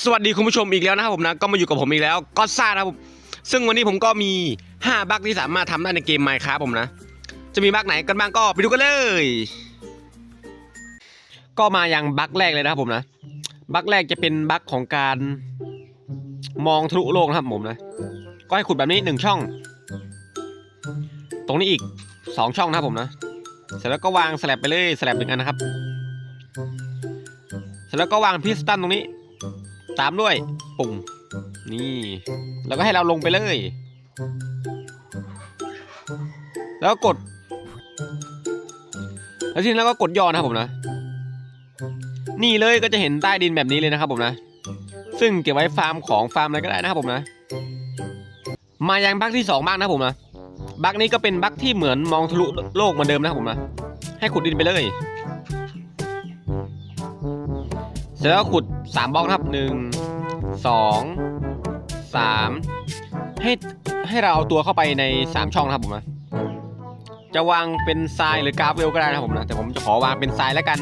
สวัสดีคุณผู้ชมอีกแล้วนะครับผมนะก็มาอยู่กับผมอีกแล้วก็ซ่านะครับผมซึ่งวันนี้ผมก็มี 5บั๊กที่สามารถทำได้ในเกม Minecraft ผมนะ จะมีบั๊กไหนกันบ้างก็ไปดูกันเลย ก็มาอยังบั๊กแรกเลยนะครับผมนะบั๊กแรกจะเป็นบั๊กของการมองทะลุโลกนะครับผมนะ ก็ให้ขุดแบบนี้หนึ่งช่อง ตรงนี้อีกสองช่องนะครับผมนะ เสร็จแล้วก็วางสแลบไปเลยสแลบหนึ่งอันนะครับ เสร็จแล้วก็วางพิสตันตรงนี้ ตามด้วยปุ่มนี่ แล้วก็ให้เราลงไปเลย แล้วกด แล้วทีนี้เราก็กดย่อนะครับผมนะ นี่เลยก็จะเห็นใต้ดินแบบนี้เลยนะครับผมนะ ซึ่งเก็บไว้ฟาร์มของฟาร์มอะไรก็ได้นะครับผมนะ มายังบั๊กที่สองบ้างนะผมนะบั๊กนี้ก็เป็นบั๊กที่เหมือนมองทะลุโลกเหมือนเดิมนะครับผมนะ ให้ขุดดินไปเลย เสร็จแล้วขุด สามบล็อกนะครับหนึ่งสองสามให้ให้เราเอาตัวเข้าไปในสามช่องนะครับผมนะจะวางเป็นทรายหรือกราฟเวลก็ได้นะครับผมนะแต่ผมจะขอวางเป็นทรายแล้วกัน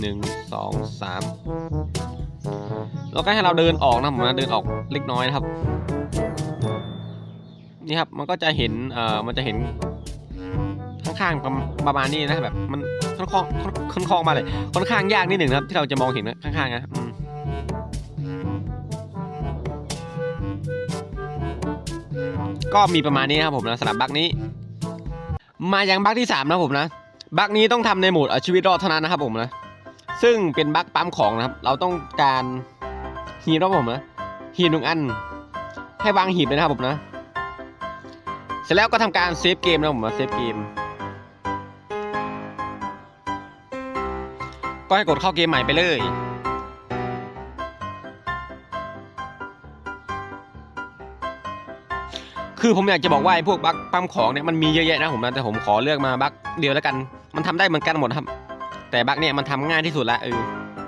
หนึ่งสองสามแล้วก็ให้เราเดินออกนะครับผมนะเดินออกเล็กน้อยนะครับ นี่ครับมันก็จะเห็นเอ่อมันจะเห็นข้างๆประประมาณนี้นะแบบมันค่อนข้างค่อนข้างมาเลยค่อนข้างยากนิดหนึ่งนะครับ ที่เราจะมองเห็นข้างๆนะ ก็มีประมาณนี้นะครับผมนะสำหรับบั๊กนี้ มายังบั๊กที่สามนะผมนะบั๊กนี้ต้องทำในโหมดเอาชีวิตรอดเท่านั้นนะครับผมนะ ซึ่งเป็นบั๊กปั๊มของนะครับ เราต้องการหีบนะครับผมนะหีบหนึ่งอัน ให้วางหีบเลยนะครับผมนะเสร็จแล้วก็ทำการเซฟเกมนะผมนะเซฟเกมก็ให้กดเข้าเกมใหม่ไปเลย คือผมอยากจะบอกว่าไอ้พวกบั๊กปั๊มของเนี่ยมันมีเยอะแยะนะผมนะแต่ผมขอเลือกมาบั๊กเดียวแล้วกัน มันทำได้เหมือนกันหมดครับ แต่บั๊กเนี่ยมันทำง่ายที่สุดละเออ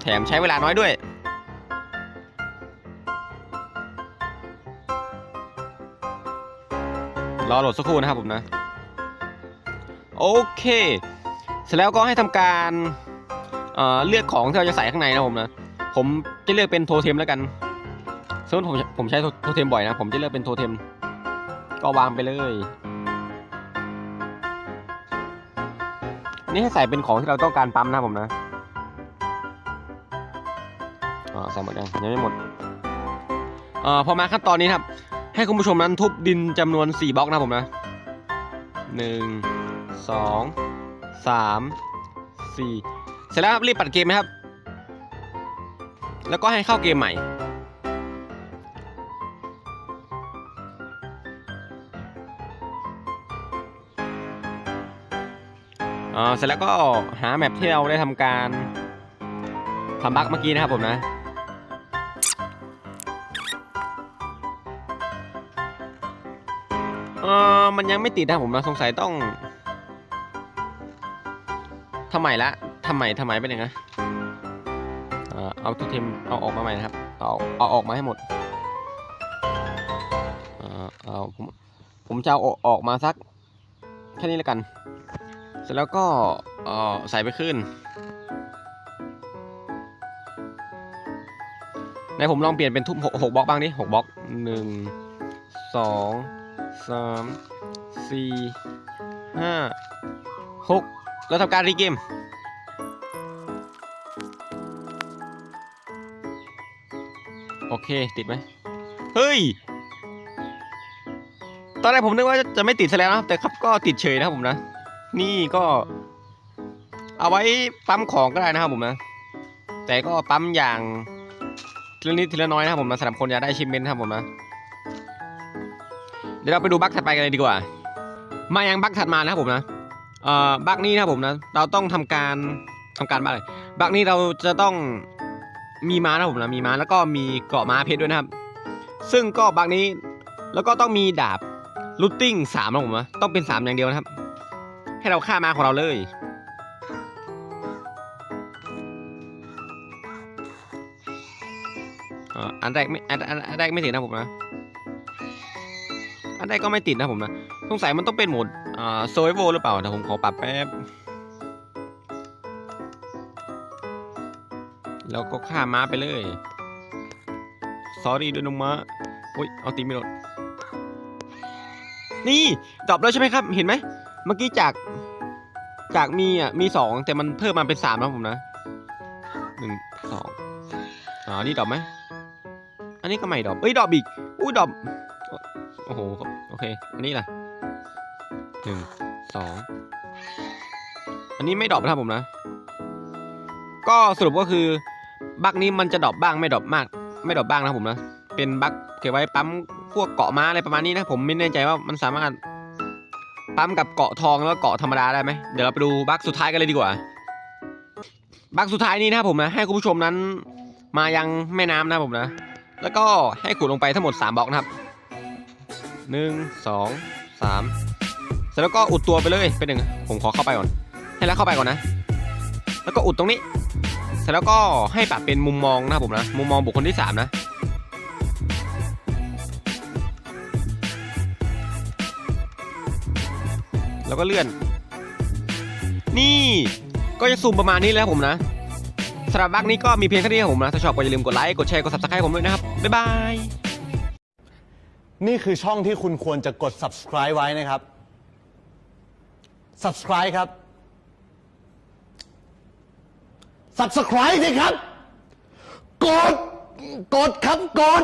แถมใช้เวลาน้อยด้วยรอโหลดสักครู่นะครับผมนะ โอเค เสร็จแล้วก็ให้ทำการเเลือกของที่เราจะใส่ข้างในนะผมนะ ผมจะเลือกเป็นโทเทมแล้วกันสมมติผมผมใช้โทเทมบ่อยนะ ผมจะเลือกเป็นโทเทม ก็วางไปเลย นี่ให้ใส่เป็นของที่เราต้องการปั๊มนะผมนะอ่าใส่หมดยังยังไม่หมดเอ่อพอมาขั้นตอนนี้ครับ ให้คุณผู้ชมนั้นทุบดินจำนวน 4บล็อกนะผมนะหนึ่งสองสามสี่เสร็จแล้วครับรีบปัดเกมไหมครับ แล้วก็ให้เข้าเกมใหม่ อ่าเสร็จแล้วก็หาแมปที่เราได้ทำการทำบั๊กเมื่อกี้นะครับผมนะเออมันยังไม่ติดนะผมนะสงสัยต้องทำไมละทำไมทำไมเป็นยังไงเอ่อเอาทุกทีมเอาออกมาใหม่นะครับ เอาเอาออกมาให้หมดเอ่อเอาผมผมจะเอาออกออกมาสักแค่นี้แล้วกัน เสร็จแล้วก็ใส่ไปขึ้นในผมลองเปลี่ยนเป็นทุบหกหกบล็อกบ้างดิหกบล็อกหนึ่งสองสามสี่ห้าหกแล้วทำการรีเกมโอเคติดไหมเฮ้ย ตอนแรกผมนึกว่าจะไม่ติดซะแล้วนะแต่ครับก็ติดเฉยนะครับผมนะ นี่ก็ เอาไว้ปั๊มของก็ได้นะครับผมนะ แต่ก็ปั๊มอย่างทีละนิดทีละน้อยนะครับผมนะสำหรับคนอยากได้ชิมเมนนะครับผมนะ เดี๋ยวเราไปดูบั๊กถัดไปกันเลยดีกว่า มายังบั๊กถัดมานะครับผมนะเอ่อบั๊กนี้นะครับผมนะ เราต้องทำการทำการบ้าอะไรบั๊กนี้เราจะต้องมีม้านะครับผมนะมีม้าแล้วก็มีเกาะม้าเพชรด้วยนะครับ ซึ่งก็บั๊กนี้แล้วก็ต้องมีดาบลูตติ้งสามนะครับผมนะต้องเป็นสามอย่างเดียวนะครับ ให้เราฆ่าม้าของเราเลย อันแรกไม่อันอันแรกไม่ติดนะผมนะ อันแรกก็ไม่ติดนะผมนะ สงสัยมันต้องเป็นโหมดอ่าโซเวอร์หรือเปล่าแต่ผมขอปรับแป๊บ แล้วก็ฆ่าม้าไปเลย สอรี่ด้วยนมมะโอ้ย เอาตีไม่โดนนี่ดรอปแล้วใช่ไหมครับ เห็นไหม เมื่อกี้จากจากมีอะมีสองแต่มันเพิ่มมาเป็นสามแล้วผมนะหนึ่งสองอ๋อนี่ดอปไหมอันนี้ก็ไม่ดอปเอ้ยดอปอีกอุ้ยดอปโอ้โหโอเค อันนี้ล่ะหนึ่งสองอันนี้ไม่ดอปนะครับผมนะ ก็สรุปก็คือบั๊กนี้มันจะดอปบ้างไม่ดอปมาก ไม่ดอปบ้างนะผมนะเป็นบั๊กเก็บไว้ปั๊มพวกเกาะม้าอะไรประมาณนี้นะผมไม่แน่ใจว่ามันสามารถ ปั๊มกับเกาะทองแล้วก็เกาะธรรมดาได้ไหมเดี๋ยวเราไปดูบั๊กสุดท้ายกันเลยดีกว่าบั๊กสุดท้ายนี้นะครับผมนะให้คุณผู้ชมนั้น มายังแม่น้ำนะผมนะ แล้วก็ให้ขุดลงไปทั้งหมด 3บล็อกนะครับหนึ่งสองสามเสร็จแล้วก็อุดตัวไปเลยเป็นหนึ่งผมขอเข้าไปก่อน ให้แล้วเข้าไปก่อนนะ แล้วก็อุดตรงนี้ เสร็จแล้วก็ให้ปรับเป็นมุมมองนะครับผมนะ มุมมองบุคคลที่สามนะ แล้วก็เลื่อน นี่ก็จะซูมประมาณนี้เลยครับผมนะสำหรับบักนี้ก็มีเพียงแค่นี้ครับผมนะถ้าชอบก็อย่าลืมกดไลค์ กดแชร์ กด subscribe ผมด้วยนะครับ บ๊ายบาย นี่คือช่องที่คุณควรจะกด subscribe ไว้นะครับ subscribe ครับ subscribe สิครับ กด กดครับ กด